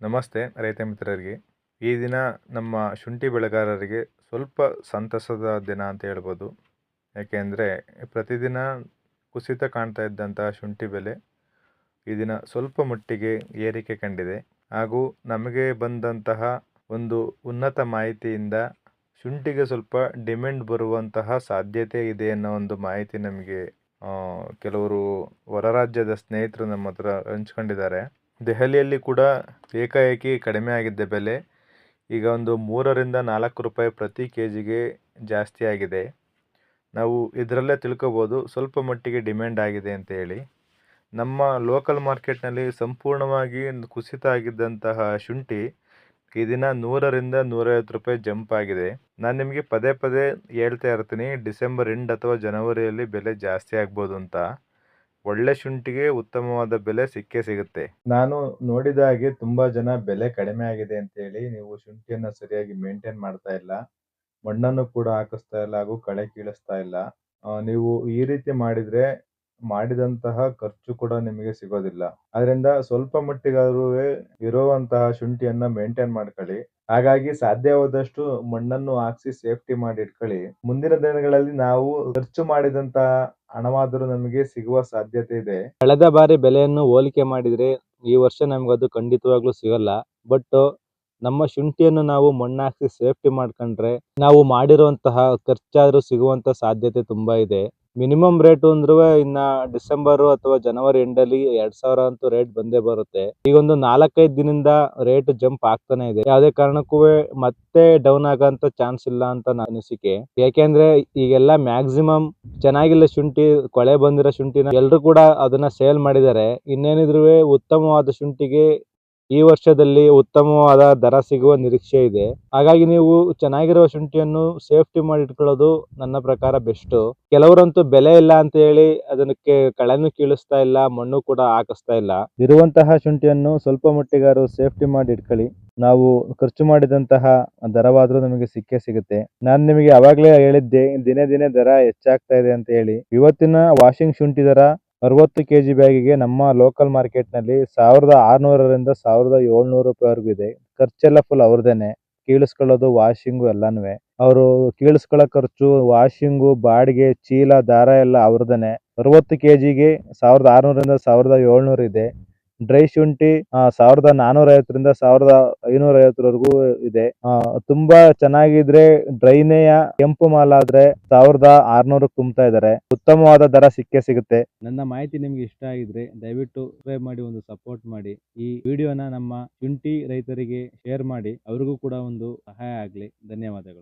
ನಮಸ್ತೆ ರೈತ ಮಿತ್ರರಿಗೆ. ಈ ದಿನ ನಮ್ಮ ಶುಂಠಿ ಬೆಳೆಗಾರರಿಗೆ ಸ್ವಲ್ಪ ಸಂತಸದ ದಿನ ಅಂತ ಹೇಳ್ಬೋದು. ಯಾಕೆಂದರೆ ಪ್ರತಿದಿನ ಕುಸಿತ ಕಾಣ್ತಾ ಇದ್ದಂತಹ ಶುಂಠಿ ಬೆಲೆ ಈ ದಿನ ಸ್ವಲ್ಪ ಮಟ್ಟಿಗೆ ಏರಿಕೆ ಕಂಡಿದೆ. ಹಾಗೂ ನಮಗೆ ಬಂದಂತಹ ಒಂದು ಉನ್ನತ ಮಾಹಿತಿಯಿಂದ ಶುಂಠಿಗೆ ಸ್ವಲ್ಪ ಡಿಮ್ಯಾಂಡ್ ಬರುವಂತಹ ಸಾಧ್ಯತೆ ಇದೆ ಅನ್ನೋ ಒಂದು ಮಾಹಿತಿ ನಮಗೆ ಕೆಲವರು ಹೊರ ರಾಜ್ಯದ ಸ್ನೇಹಿತರು ನಮ್ಮ ಹತ್ರ ಹಂಚ್ಕೊಂಡಿದ್ದಾರೆ. ದೆಹಲಿಯಲ್ಲಿ ಕೂಡ ಏಕಾಏಕಿ ಕಡಿಮೆ ಆಗಿದ್ದ ಬೆಲೆ ಈಗ ಒಂದು ಮೂರರಿಂದ ನಾಲ್ಕು ರೂಪಾಯಿ ಪ್ರತಿ ಕೆ ಜಿಗೆ ಜಾಸ್ತಿ ಆಗಿದೆ. ನಾವು ಇದರಲ್ಲೇ ತಿಳ್ಕೊಬೋದು ಸ್ವಲ್ಪ ಮಟ್ಟಿಗೆ ಡಿಮ್ಯಾಂಡ್ ಆಗಿದೆ ಅಂತ ಹೇಳಿ. ನಮ್ಮ ಲೋಕಲ್ ಮಾರ್ಕೆಟ್ನಲ್ಲಿ ಸಂಪೂರ್ಣವಾಗಿ ಕುಸಿತ ಆಗಿದ್ದಂತಹ ಶುಂಠಿ ಈ ದಿನ ನೂರರಿಂದ ನೂರೈವತ್ತು ರೂಪಾಯಿ ಜಂಪ್ ಆಗಿದೆ. ನಾನು ನಿಮಗೆ ಪದೇ ಪದೇ ಹೇಳ್ತಾ ಇರ್ತೀನಿ, ಡಿಸೆಂಬರ್ ಎಂಡ್ ಅಥವಾ ಜನವರಿಯಲ್ಲಿ ಬೆಲೆ ಜಾಸ್ತಿ ಆಗ್ಬೋದು ಅಂತ. ಒಳ್ಳೆ ಶುಂಠಿಗೆ ಉತ್ತಮವಾದ ಬೆಲೆ ಸಿಕ್ಕೇ ಸಿಗುತ್ತೆ. ನಾನು ನೋಡಿದ ಹಾಗೆ ತುಂಬಾ ಜನ ಬೆಲೆ ಕಡಿಮೆ ಆಗಿದೆ ಅಂತ ಹೇಳಿ ನೀವು ಶುಂಠಿಯನ್ನ ಸರಿಯಾಗಿ ಮೇಂಟೈನ್ ಮಾಡ್ತಾ ಇಲ್ಲ. ಮಣ್ಣನ್ನು ಕೂಡ ಹಾಕಿಸ್ತಾ ಇಲ್ಲ ಹಾಗೂ ಕಳೆ ಕೀಳಿಸ್ತಾ ಇಲ್ಲ. ನೀವು ಈ ರೀತಿ ಮಾಡಿದ್ರೆ ಮಾಡಿದಂತಹ ಖರ್ಚು ಕೂಡ ನಿಮಗೆ ಸಿಗೋದಿಲ್ಲ. ಅದರಿಂದ ಸ್ವಲ್ಪ ಮಟ್ಟಿಗಾದ್ರೂ ಇರುವಂತಹ ಶುಂಠಿಯನ್ನ ಮೇಂಟೈನ್ ಮಾಡ್ಕೊಳ್ಳಿ. ಹಾಗಾಗಿ ಸಾಧ್ಯವಾದಷ್ಟು ಮಣ್ಣನ್ನು ಹಾಕ್ಸಿ ಸೇಫ್ಟಿ ಮಾಡಿ ಇಟ್ಕೊಳ್ಳಿ. ಮುಂದಿನ ದಿನಗಳಲ್ಲಿ ನಾವು ಖರ್ಚು ಮಾಡಿದಂತಹ ಹಣವಾದರೂ ನಮಗೆ ಸಿಗುವ ಸಾಧ್ಯತೆ ಇದೆ. ಕಳೆದ ಬಾರಿ ಬೆಲೆಯನ್ನು ಹೋಲಿಕೆ ಮಾಡಿದ್ರೆ ಈ ವರ್ಷ ನಮ್ಗೆ ಅದು ಖಂಡಿತವಾಗ್ಲೂ ಸಿಗಲ್ಲ. ಬಟ್ ನಮ್ಮ ಶುಂಠಿಯನ್ನು ನಾವು ಮಣ್ಣಾಕ್ಸಿ ಸೇಫ್ಟಿ ಮಾಡ್ಕೊಂಡ್ರೆ ನಾವು ಮಾಡಿರುವಂತಹ ಖರ್ಚಾದ್ರೂ ಸಿಗುವಂತ ಸಾಧ್ಯತೆ ತುಂಬಾ ಇದೆ. ಮಿನಿಮಮ್ ರೇಟ್ ಅಂದ್ರೆ ಇನ್ನ ಡಿಸೆಂಬರ್ ಅಥವಾ ಜನವರಿ ಎಂಡ್ ಅಲ್ಲಿ ಎರಡ್ ಸಾವಿರ ಅಂತೂ ರೇಟ್ ಬಂದೇ ಬರುತ್ತೆ. ಈಗ ಒಂದು ನಾಲ್ಕೈದು ದಿನದಿಂದ ರೇಟ್ ಜಂಪ್ ಆಗ್ತಾನೆ ಇದೆ. ಯಾವುದೇ ಕಾರಣಕ್ಕೂ ಮತ್ತೆ ಡೌನ್ ಆಗಂತ ಚಾನ್ಸ್ ಇಲ್ಲ ಅಂತ ನನ್ನ ಅನಿಸಿಕೆ. ಯಾಕೆಂದ್ರೆ ಈಗೆಲ್ಲ ಮ್ಯಾಕ್ಸಿಮಮ್ ಚೆನ್ನಾಗಿಲ್ಲ ಶುಂಠಿ, ಕೊಳೆ ಬಂದಿರೋ ಶುಂಠಿನ ಎಲ್ರು ಕೂಡ ಅದನ್ನ ಸೇಲ್ ಮಾಡಿದ್ದಾರೆ. ಇನ್ನೇನಿದ್ರು ಉತ್ತಮವಾದ ಶುಂಠಿಗೆ ಈ ವರ್ಷದಲ್ಲಿ ಉತ್ತಮವಾದ ದರ ಸಿಗುವ ನಿರೀಕ್ಷೆ ಇದೆ. ಹಾಗಾಗಿ ನೀವು ಚೆನ್ನಾಗಿರುವ ಶುಂಠಿಯನ್ನು ಸೇಫ್ಟಿ ಮಾಡಿ ಇಟ್ಕೊಳ್ಳೋದು ನನ್ನ ಪ್ರಕಾರ ಬೆಸ್ಟ್. ಕೆಲವರಂತೂ ಬೆಲೆ ಇಲ್ಲ ಅಂತ ಹೇಳಿ ಅದನ್ನಕ್ಕೆ ಕಳೆನು ಕೀಳಿಸ್ತಾ ಇಲ್ಲ, ಮಣ್ಣು ಕೂಡ ಹಾಕಿಸ್ತಾ ಇಲ್ಲ. ಇರುವಂತಹ ಶುಂಠಿಯನ್ನು ಸ್ವಲ್ಪ ಮಟ್ಟಿಗಾರು ಸೇಫ್ಟಿ ಮಾಡಿ ಇಟ್ಕೊಳ್ಳಿ ನಾವು ಖರ್ಚು ಮಾಡಿದಂತಹ ದರವಾದ್ರೂ ನಮಗೆ ಸಿಕ್ಕೇ ಸಿಗುತ್ತೆ. ನಾನು ನಿಮಗೆ ಅವಾಗ್ಲೇ ಹೇಳಿದ್ದೆ, ದಿನೇ ದಿನೇ ದರ ಹೆಚ್ಚಾಗ್ತಾ ಇದೆ ಅಂತ ಹೇಳಿ. ಇವತ್ತಿನ ವಾಷಿಂಗ್ ಶುಂಠಿ ದರ ಅರವತ್ತು ಕೆಜಿ ಬ್ಯಾಗಿಗೆ ನಮ್ಮ ಲೋಕಲ್ ಮಾರ್ಕೆಟ್ನಲ್ಲಿ ಸಾವಿರದ ಆರ್ನೂರರಿಂದ ಸಾವಿರದ ಏಳ್ನೂರು ರೂಪಾಯಿವರೆಗೂ ಇದೆ. ಖರ್ಚೆಲ್ಲ ಫುಲ್ ಅವ್ರದೇನೆ ಕೀಳಿಸ್ಕೊಳ್ಳೋದು ವಾಷಿಂಗು ಎಲ್ಲಾನುವೆ. ಅವರು ಕೀಳಿಸ್ಕೊಳ್ಳೋ ಖರ್ಚು ವಾಷಿಂಗು ಬಾಡಿಗೆ, ಚೀಲ, ದಾರ ಎಲ್ಲ ಅವ್ರದೇನೆ ಅರವತ್ತು ಕೆಜಿಗೆ ಸಾವಿರದ ಆರ್ನೂರರಿಂದ ಸಾವಿರದ ಏಳ್ನೂರು ಇದೆ. ಡ್ರೈ ಶುಂಠಿ ಸಾವಿರದ ನಾನೂರ ಐವತ್ತರಿಂದ ಸಾವಿರದ ಐನೂರ ಐವತ್ತರವರೆಗೂ ಇದೆ ತುಂಬಾ ಚೆನ್ನಾಗಿದ್ರೆ ಡ್ರೈನೆಯ ಕೆಂಪು ಮಾಲ್ ಆದ್ರೆ ಸಾವಿರದ ಆರ್ನೂರಕ್ಕೆ ತುಂಬ್ತಾ ಇದಾರೆ ಉತ್ತಮವಾದ ದರ ಸಿಕ್ಕೇ ಸಿಗುತ್ತೆ. ನನ್ನ ಮಾಹಿತಿ ನಿಮ್ಗೆ ಇಷ್ಟ ಆಗಿದ್ರೆ ದಯವಿಟ್ಟು ಸಬ್ಸ್ಕ್ರೈಬ್ ಮಾಡಿ, ಒಂದು ಸಪೋರ್ಟ್ ಮಾಡಿ. ಈ ವಿಡಿಯೋನ ನಮ್ಮ ಶುಂಠಿ ರೈತರಿಗೆ ಶೇರ್ ಮಾಡಿ. ಅವ್ರಿಗೂ ಕೂಡ ಒಂದು ಸಹಾಯ ಆಗ್ಲಿ. ಧನ್ಯವಾದಗಳು.